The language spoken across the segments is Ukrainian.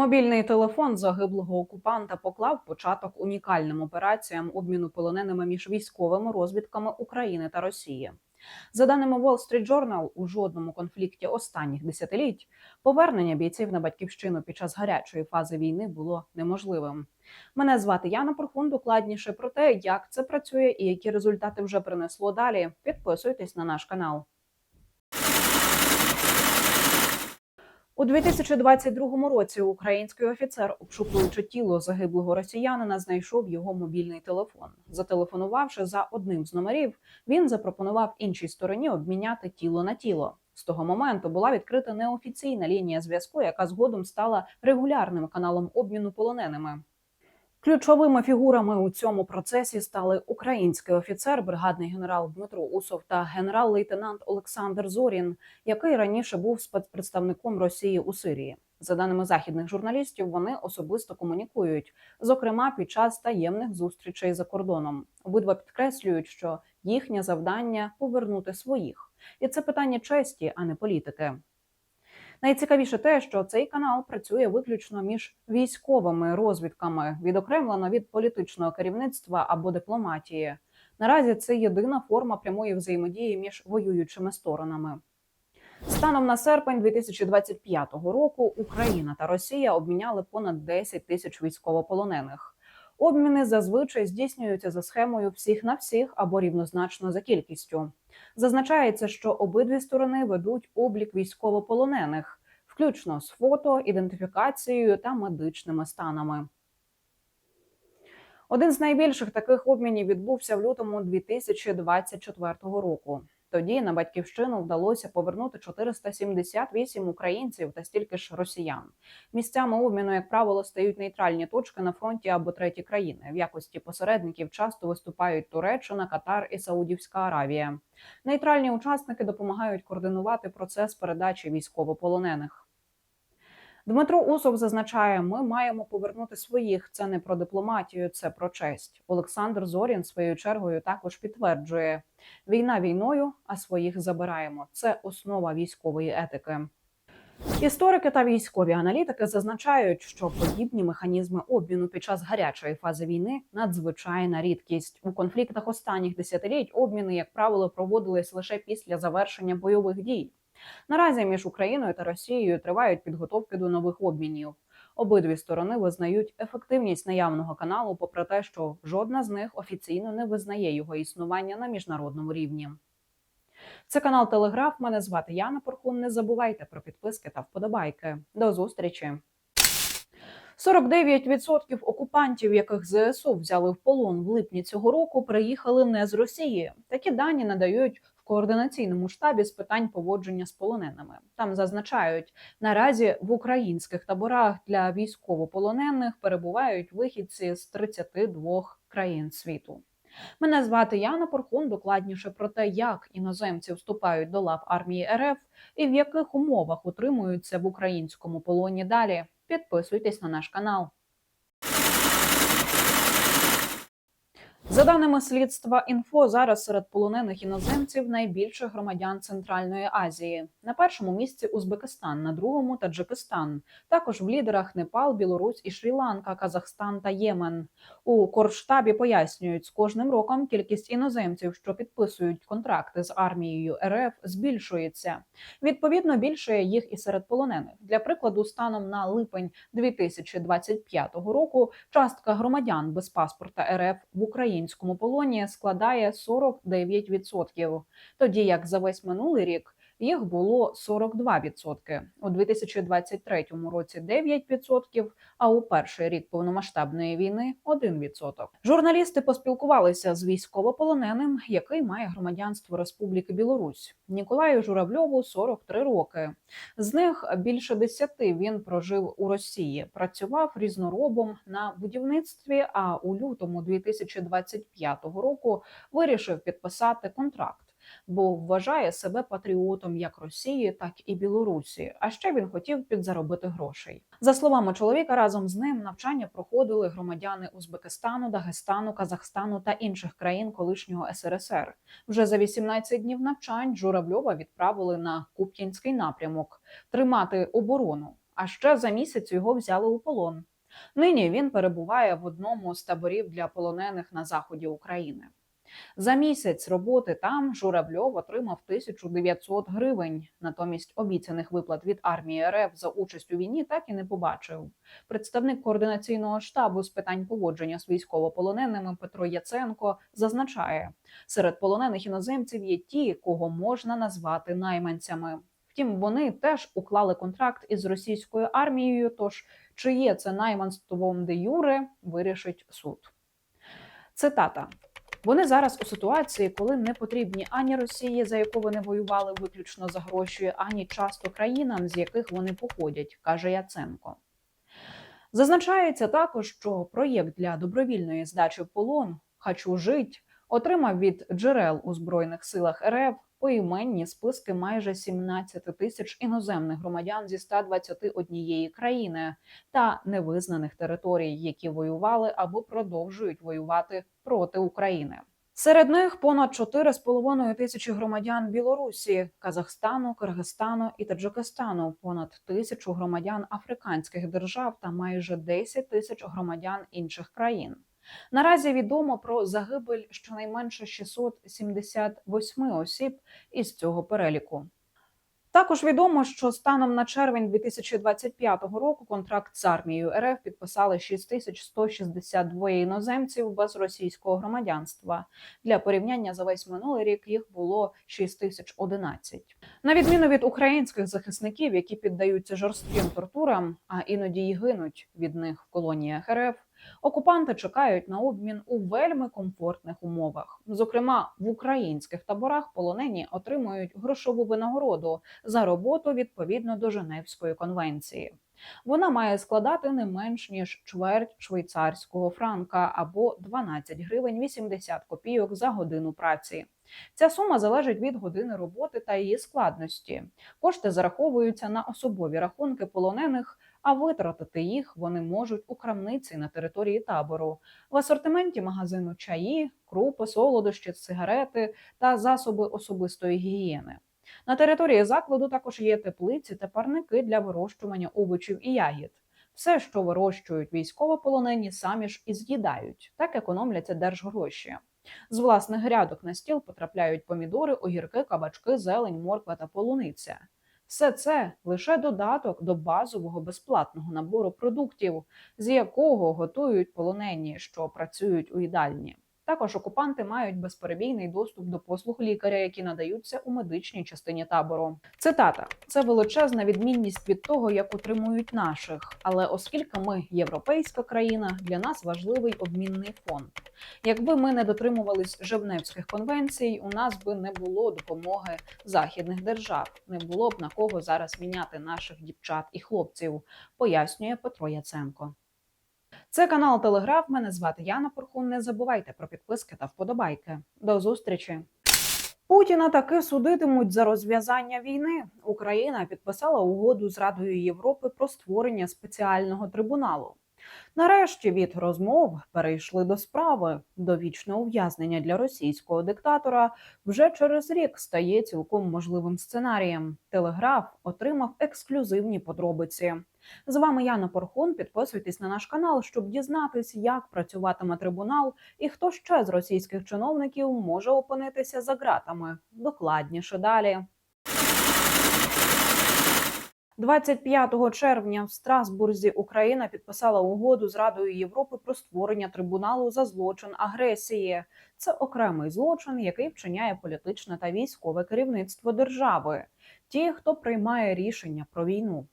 Мобільний телефон загиблого окупанта поклав початок унікальним операціям обміну полоненими між військовими розвідками України та Росії. За даними Wall Street Journal, у жодному конфлікті останніх десятиліть повернення бійців на батьківщину під час гарячої фази війни було неможливим. Мене звати Яна Порхун. Докладніше про те, як це працює і які результати вже принесло далі. Підписуйтесь на наш канал. У 2022 році український офіцер, обшукуючи тіло загиблого росіянина, знайшов його мобільний телефон. Зателефонувавши за одним з номерів, він запропонував іншій стороні обміняти тіло на тіло. З того моменту була відкрита неофіційна лінія зв'язку, яка згодом стала регулярним каналом обміну полоненими. Ключовими фігурами у цьому процесі стали український офіцер, бригадний генерал Дмитро Усов та генерал-лейтенант Олександр Зорін, який раніше був спецпредставником Росії у Сирії. За даними західних журналістів, вони особисто комунікують, зокрема під час таємних зустрічей за кордоном. Обидва підкреслюють, що їхнє завдання повернути своїх, і це питання честі, а не політики. Найцікавіше те, що цей канал працює виключно між військовими розвідками, відокремлено від політичного керівництва або дипломатії. Наразі це єдина форма прямої взаємодії між воюючими сторонами. Станом на серпень 2025 року Україна та Росія обміняли понад 10 тисяч військовополонених. Обміни зазвичай здійснюються за схемою всіх на всіх або рівнозначно за кількістю. Зазначається, що обидві сторони ведуть облік військовополонених, включно з фото, ідентифікацією та медичними станами. Один з найбільших таких обмінів відбувся в лютому 2024 року. Тоді на батьківщину вдалося повернути 478 українців та стільки ж росіян. Місцями обміну, як правило, стають нейтральні точки на фронті або треті країни. В якості посередників часто виступають Туреччина, Катар і Саудівська Аравія. Нейтральні учасники допомагають координувати процес передачі військовополонених. Дмитро Усов зазначає, ми маємо повернути своїх. Це не про дипломатію, це про честь. Олександр Зорін своєю чергою також підтверджує: війна війною, а своїх забираємо. Це основа військової етики. Історики та військові аналітики зазначають, що подібні механізми обміну під час гарячої фази війни надзвичайна рідкість у конфліктах останніх десятиліть. Обміни, як правило, проводились лише після завершення бойових дій. Наразі між Україною та Росією тривають підготовки до нових обмінів. Обидві сторони визнають ефективність наявного каналу, попри те, що жодна з них офіційно не визнає його існування на міжнародному рівні. Це канал Телеграф. Мене звати Яна Порхун. Не забувайте про підписки та вподобайки. До зустрічі. 49% окупантів, яких ЗСУ взяли в полон в липні цього року, приїхали не з Росії. Такі дані надають координаційному штабі з питань поводження з полоненими. Там зазначають, наразі в українських таборах для військовополонених перебувають вихідці з 32 країн світу. Мене звати Яна Порхун. Докладніше про те, як іноземці вступають до лав армії РФ і в яких умовах утримуються в українському полоні далі. Підписуйтесь на наш канал. За даними слідства інфо, зараз серед полонених іноземців найбільше громадян Центральної Азії. На першому місці Узбекистан, на другому Таджикистан. Також в лідерах Непал, Білорусь і Шрі-Ланка, Казахстан та Ємен. У корштабі пояснюють, з кожним роком кількість іноземців, що підписують контракти з армією РФ, збільшується. Відповідно, більше їх і серед полонених. Для прикладу, станом на липень 2025 року частка громадян без паспорта РФ в Українському полоні складає 49%, тоді як за весь минулий рік їх було 42%. У 2023 році 9%, а у перший рік повномасштабної війни 1%. Журналісти поспілкувалися з військовополоненим, який має громадянство Республіки Білорусь. Ніколаю Журавльову 43 роки. З них більше 10 він прожив у Росії, працював різноробом на будівництві. А у лютому 2025 року вирішив підписати контракт бо вважає себе патріотом як Росії, так і Білорусі. А ще він хотів підзаробити грошей. За словами чоловіка, разом з ним навчання проходили громадяни Узбекистану, Дагестану, Казахстану та інших країн колишнього СРСР. Вже за 18 днів навчань Журавльова відправили на Куп'янський напрямок тримати оборону. А ще за місяць його взяли у полон. Нині він перебуває в одному з таборів для полонених на заході України. За місяць роботи там Журавльов отримав 1900 гривень. Натомість обіцяних виплат від армії РФ за участь у війні так і не побачив. Представник координаційного штабу з питань поводження з військовополоненими Петро Яценко зазначає, серед полонених іноземців є ті, кого можна назвати найманцями. Втім, вони теж уклали контракт із російською армією. Тож чи є це найманством де юре, вирішить суд. Цитата. Вони зараз у ситуації, коли не потрібні ані Росії, за яку вони воювали виключно за гроші, ані часто країнам, з яких вони походять, каже Яценко. Зазначається також, що проєкт для добровільної здачі в полон «Хочу жить» отримав від джерел у збройних силах РФ поіменні списки майже 17 тисяч іноземних громадян зі 121 країни та невизнаних територій, які воювали або продовжують воювати проти України. Серед них понад 4,5 тисячі громадян Білорусі, Казахстану, Киргизстану і Таджикистану, понад тисячу громадян африканських держав та майже 10 тисяч громадян інших країн. Наразі відомо про загибель щонайменше 678 осіб із цього переліку. Також відомо, що станом на червень 2025 року контракт з армією РФ підписали 6162 іноземців без російського громадянства. Для порівняння за весь минулий рік їх було 6011. На відміну від українських захисників, які піддаються жорстким тортурам, а іноді й гинуть від них в колоніях РФ. Окупанти чекають на обмін у вельми комфортних умовах. Зокрема, в українських таборах полонені отримують грошову винагороду за роботу відповідно до Женевської конвенції. Вона має складати не менш ніж чверть швейцарського франка або 12 гривень 80 копійок за годину праці. Ця сума залежить від години роботи та її складності. Кошти зараховуються на особові рахунки полонених а витратити їх вони можуть у крамниці на території табору. В асортименті магазину чаї, крупи, солодощі, сигарети та засоби особистої гігієни. На території закладу також є теплиці та парники для вирощування овочів і ягід. Все, що вирощують військовополонені, самі ж і з'їдають, так економляться держгроші. З власних грядок на стіл потрапляють помідори, огірки, кабачки, зелень, морква та полуниця. Все це лише додаток до базового безплатного набору продуктів, з якого готують полонені, що працюють у їдальні. Також окупанти мають безперебійний доступ до послуг лікаря, які надаються у медичній частині табору. Цитата: це величезна відмінність від того, як отримують наших. Але оскільки ми європейська країна, для нас важливий обмінний фонд. Якби ми не дотримувались Женевських конвенцій, у нас би не було допомоги західних держав, не було б на кого зараз міняти наших дівчат і хлопців, пояснює Петро Яценко. Це канал Телеграф. Мене звати Яна Порхун. Не забувайте про підписки та вподобайки. До зустрічі. Путіна таки судитимуть за розв'язання війни. Україна підписала угоду з Радою Європи про створення спеціального трибуналу. Нарешті від розмов перейшли до справи. Довічне ув'язнення для російського диктатора вже через рік стає цілком можливим сценарієм. Телеграф отримав ексклюзивні подробиці. З вами Яна Порхун. Підписуйтесь на наш канал, щоб дізнатись, як працюватиме трибунал і хто ще з російських чиновників може опинитися за ґратами. Докладніше далі. 25 червня в Страсбурзі Україна підписала угоду з Радою Європи про створення трибуналу за злочин агресії. Це окремий злочин, який вчиняє політичне та військове керівництво держави, ті, хто приймає рішення про війну.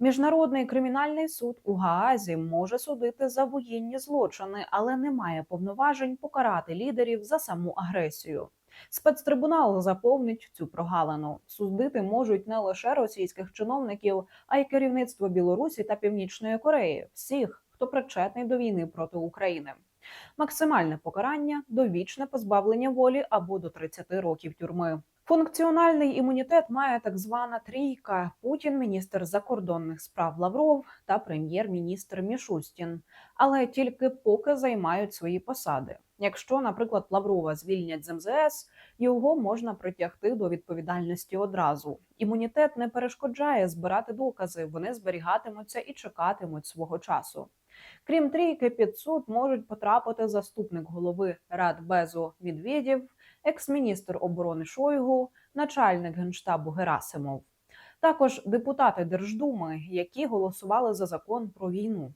Міжнародний кримінальний суд у Гаазі може судити за воєнні злочини, але не має повноважень покарати лідерів за саму агресію. Спецтрибунал заповнить цю прогалину. Судити можуть не лише російських чиновників, а й керівництво Білорусі та Північної Кореї, всіх, хто причетний до війни проти України. Максимальне покарання довічне позбавлення волі або до 30 років тюрми. Функціональний імунітет має так звана трійка: Путін, міністр закордонних справ Лавров та прем'єр-міністр Мішустін, але тільки поки займають свої посади. Якщо, наприклад, Лаврова звільнять з МЗС, його можна притягти до відповідальності одразу. Імунітет не перешкоджає збирати докази, вони зберігатимуться і чекатимуть свого часу. Крім трійки, під суд можуть потрапити заступник голови Радбезу Медведєв, екс-міністр оборони Шойгу, начальник генштабу Герасимов. Також депутати Держдуми, які голосували за закон про війну.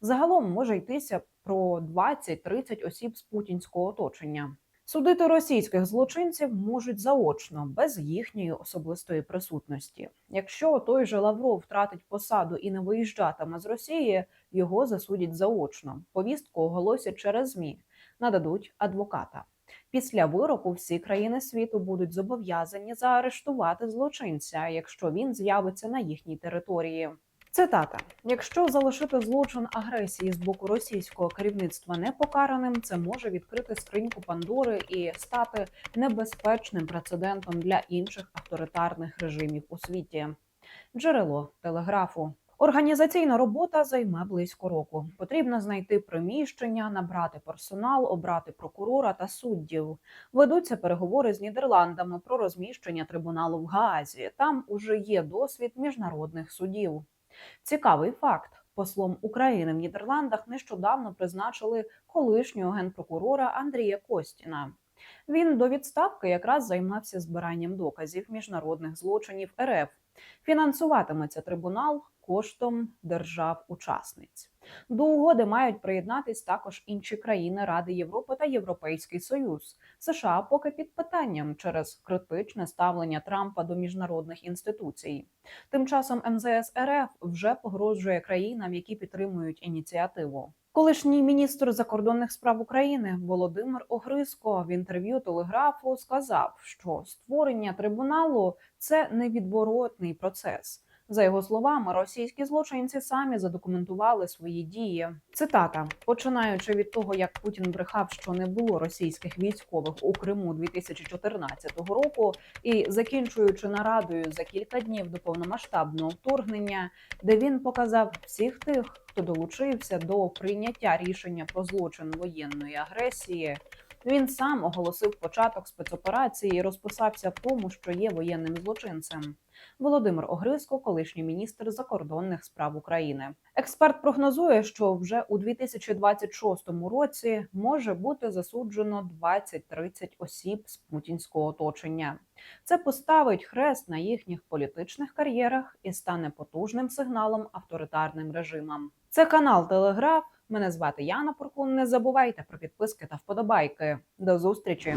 Загалом може йтися про 20-30 осіб з путінського оточення. Судити російських злочинців можуть заочно, без їхньої особистої присутності. Якщо той же Лавров втратить посаду і не виїжджатиме з Росії, його засудять заочно. Повістку оголосять через ЗМІ, нададуть адвоката. Після вироку всі країни світу будуть зобов'язані заарештувати злочинця, якщо він з'явиться на їхній території. Цитата: якщо залишити злочин агресії з боку російського керівництва непокараним, це може відкрити скриньку Пандори і стати небезпечним прецедентом для інших авторитарних режимів у світі. Джерело телеграфу. Організаційна робота займе близько року. Потрібно знайти приміщення, набрати персонал, обрати прокурора та суддів. Ведуться переговори з Нідерландами про розміщення трибуналу в Гаазі. Там уже є досвід міжнародних судів. Цікавий факт: послом України в Нідерландах нещодавно призначили колишнього генпрокурора Андрія Костіна. Він до відставки якраз займався збиранням доказів міжнародних злочинів РФ. Фінансуватиметься трибунал коштом держав-учасниць. До угоди мають приєднатись також інші країни Ради Європи та Європейський Союз. США поки під питанням через критичне ставлення Трампа до міжнародних інституцій. Тим часом МЗС РФ вже погрожує країнам, які підтримують ініціативу. Колишній міністр закордонних справ України Володимир Огриско в інтерв'ю телеграфу сказав, що створення трибуналу це невідворотний процес. За його словами, російські злочинці самі задокументували свої дії. Цитата: починаючи від того, як Путін брехав, що не було російських військових у Криму 2014 року, і закінчуючи нарадою за кілька днів до повномасштабного вторгнення, де він показав всіх тих, хто долучився до прийняття рішення про злочин воєнної агресії. Він сам оголосив початок спецоперації і розписався в тому, що є воєнним злочинцем. Володимир Огриско, колишній міністр закордонних справ України. Експерт прогнозує, що вже у 2026 році може бути засуджено 20-30 осіб з путінського оточення. Це поставить хрест на їхніх політичних кар'єрах і стане потужним сигналом авторитарним режимам. Це канал Телеграф. Мене звати Яна Поркун. Не забувайте про підписки та вподобайки. До зустрічі!